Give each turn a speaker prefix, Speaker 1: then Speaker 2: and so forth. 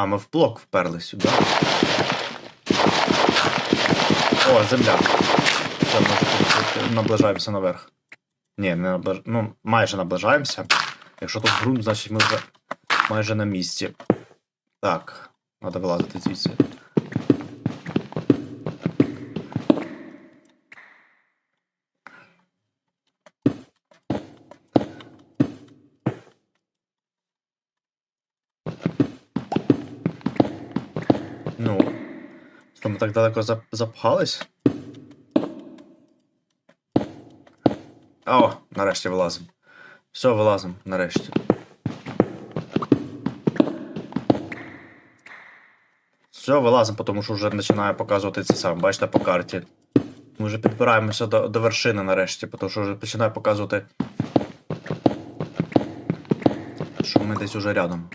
Speaker 1: А, ми в блок вперли сюди. О, земля. Все, ми наближаємося наверх. Ні, не наближ... ну, майже наближаємося. Якщо тут ґрунт, значить ми вже майже на місці. Так, треба вилазити звідси. Ну. Що ми так далеко зап- запхались? О, нарешті вилазимо. Все, вилазимо, нарешті. Все, вилазимо, тому що вже починає показувати це саме. Бачите по карті. Ми вже підбираємося до, до вершини нарешті, тому що вже починає показувати. Що ми десь уже рядом.